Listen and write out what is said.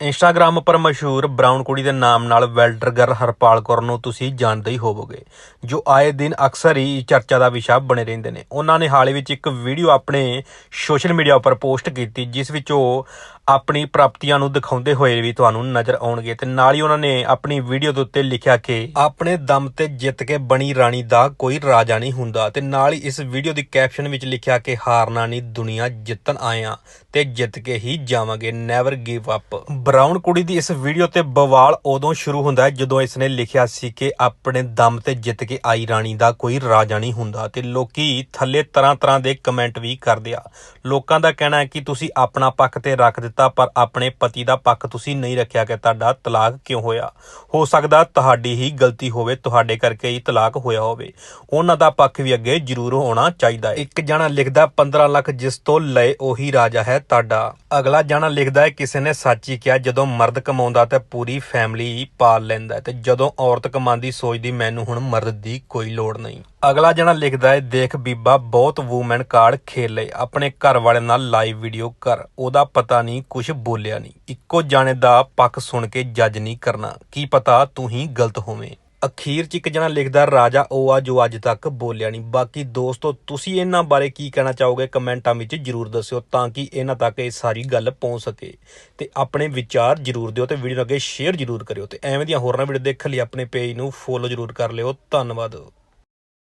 Instagram ਉੱਪਰ ਮਸ਼ਹੂਰ brown ਕੁੜੀ ਦੇ ਨਾਮ ਨਾਲ ਵੈਲਡਰ ਗਰਲ ਹਰਪਾਲ ਕੌਰ ਨੂੰ ਤੁਸੀਂ ਜਾਣਦੇ ਹੀ ਹੋਵੋਗੇ, ਜੋ ਆਏ ਦਿਨ ਅਕਸਰ ਹੀ ਚਰਚਾ ਦਾ ਵਿਸ਼ਾ ਬਣੇ ਰਹਿੰਦੇ ਨੇ। ਉਹਨਾਂ ਨੇ ਹਾਲ ਹੀ ਵਿੱਚ ਇੱਕ ਵੀਡੀਓ ਆਪਣੇ ਸੋਸ਼ਲ ਮੀਡੀਆ ਉੱਪਰ ਪੋਸਟ ਕੀਤੀ, ਜਿਸ ਵਿੱਚ ਉਹ ਆਪਣੀ ਪ੍ਰਾਪਤੀਆਂ ਨੂੰ ਦਿਖਾਉਂਦੇ ਹੋਏ ਵੀ ਤੁਹਾਨੂੰ ਨਜ਼ਰ ਆਉਣਗੇ ਤੇ ਨਾਲ ਹੀ ਉਹਨਾਂ ਨੇ ਆਪਣੀ ਵੀਡੀਓ ਦੇ ਉੱਤੇ ਲਿਖਿਆ ਕਿ ਆਪਣੇ ਦਮ ਤੇ ਜਿੱਤ ਕੇ ਬਣੀ ਰਾਣੀ ਦਾ ਕੋਈ ਰਾਜਾ ਨਹੀਂ ਹੁੰਦਾ ਤੇ ਨਾਲ ਹੀ ਇਸ ਵੀਡੀਓ ਦੀ ਕੈਪਸ਼ਨ ਵਿੱਚ ਲਿਖਿਆ ਕਿ ਹਾਰਨਾ ਨਹੀਂ ਦੁਨੀਆ ਜਿੱਤਣ ਆਇਆ ਤੇ ਜਿੱਤ ਕੇ ਹੀ ਜਾਵਾਂਗੇ ਨੈਵਰ ਗਿਵ ਅਪ ਬਰਾਊਨ ਕੁੜੀ ਦੀ ਇਸ ਵੀਡੀਓ ਤੇ ਬਵਾਲ ਉਦੋਂ ਸ਼ੁਰੂ ਹੁੰਦਾ ਹੈ ਜਦੋਂ ਇਸ ਨੇ ਲਿਖਿਆ ਸੀ ਕਿ ਆਪਣੇ ਦਮ ਤੇ ਜਿੱਤ ਕੇ ਆਈ ਰਾਣੀ ਦਾ ਕੋਈ ਰਾਜਾ ਨਹੀਂ ਹੁੰਦਾ ਤੇ ਲੋਕੀ ਥੱਲੇ ਤਰ੍ਹਾਂ ਤਰ੍ਹਾਂ ਦੇ ਕਮੈਂਟ ਵੀ ਕਰਦੇ ਆ। ਲੋਕਾਂ ਦਾ ਕਹਿਣਾ ਹੈ ਕਿ ਤੁਸੀਂ ਆਪਣਾ ਪੱਖ ਤੇ ਰੱਖ ਦਿੱਤਾ ਪਰ ਆਪਣੇ ਪਤੀ ਦਾ ਪੱਖ ਤੁਸੀਂ ਨਹੀਂ ਰੱਖਿਆ ਕਿ ਤੁਹਾਡਾ ਤਲਾਕ ਕਿਉਂ ਹੋਇਆ? ਹੋ ਸਕਦਾ ਤੁਹਾਡੀ ਹੀ ਗਲਤੀ ਹੋਵੇ, ਤੁਹਾਡੇ ਕਰਕੇ ਹੀ ਤਲਾਕ ਹੋਇਆ ਹੋਵੇ। ਉਹਨਾਂ ਦਾ ਪੱਖ ਵੀ ਅੱਗੇ ਜ਼ਰੂਰ ਹੋਣਾ ਚਾਹੀਦਾ ਹੈ। ਇੱਕ ਜਣਾ ਲਿਖਦਾ 15 ਲੱਖ ਜਿਸ ਤੋਂ ਲਏ ਉਹੀ ਰਾਜਾ ਹੈ ਤੁਹਾਡਾ। ਅਗਲਾ ਜਣਾ ਲਿਖਦਾ ਹੈ, ਕਿਸੇ ਨੇ ਸੱਚ ਹੀ ਕਿਹਾ, ਜਦੋਂ ਮਰਦ ਕਮਾਉਂਦਾ ਤੇ ਪੂਰੀ ਫੈਮਿਲੀ ਪਾਲ ਲੈਂਦਾ ਤੇ ਜਦੋਂ ਔਰਤ ਕਮਾਉਂਦੀ, ਸੋਚਦੀ, ਮੈਨੂੰ ਹੁਣ ਮਰਦ ਦੀ ਕੋਈ ਲੋੜ ਨਹੀਂ। ਅਗਲਾ ਜਣਾ ਲਿਖਦਾ ਹੈ, ਦੇਖ ਬੀਬਾ, ਬਹੁਤ ਵੂਮੈਨ ਕਾਰਡ ਖੇਲੇ ਆਪਣੇ ਘਰ ਵਾਲੇ ਨਾਲ ਲਾਈਵ ਵੀਡੀਓ ਕਰ। ਉਹਦਾ ਪਤਾ ਨਹੀਂ ਕੁਝ ਬੋਲਿਆ ਨਹੀਂ। ਇੱਕੋ ਜਾਣੇ ਦਾ ਪੱਖ ਸੁਣ ਕੇ ਜੱਜ ਨਹੀਂ ਕਰਨਾ। ਕੀ ਪਤਾ ਤੂੰ ਹੀ ਗਲਤ ਹੋਵੇਂ। ਅਖੀਰ ਚ ਇੱਕ ਜਣਾ ਲਿਖਦਾ, ਰਾਜਾ, ਉਹ ਆ ਜੋ ਅੱਜ ਤੱਕ ਬੋਲਿਆ ਨਹੀਂ। ਬਾਕੀ ਦੋਸਤੋ, ਤੁਸੀਂ ਇਹਨਾਂ ਬਾਰੇ ਕੀ ਕਹਿਣਾ ਚਾਹੋਗੇ? ਕਮੈਂਟਾਂ ਵਿੱਚ ਜਰੂਰ ਦੱਸਿਓ ਤਾਂ ਕਿ ਇਹਨਾਂ ਤੱਕ ਇਹ ਸਾਰੀ ਗੱਲ ਪਹੁੰਚ ਸਕੇ। ਤੇ ਆਪਣੇ ਵਿਚਾਰ ਜਰੂਰ ਦਿਓ ਤੇ ਵੀਡੀਓ ਨੂੰ ਅੱਗੇ ਸ਼ੇਅਰ ਜਰੂਰ ਕਰਿਓ। ਤੇ ਐਵੇਂ ਦੀਆਂ ਹੋਰਨਾਂ ਵੀਡੀਓ ਦੇਖਣ ਲਈ ਆਪਣੇ ਪੇਜ ਨੂੰ ਫੋਲੋ ਜਰੂਰ ਕਰ ਲਿਓ। ਧੰਨਵਾਦ।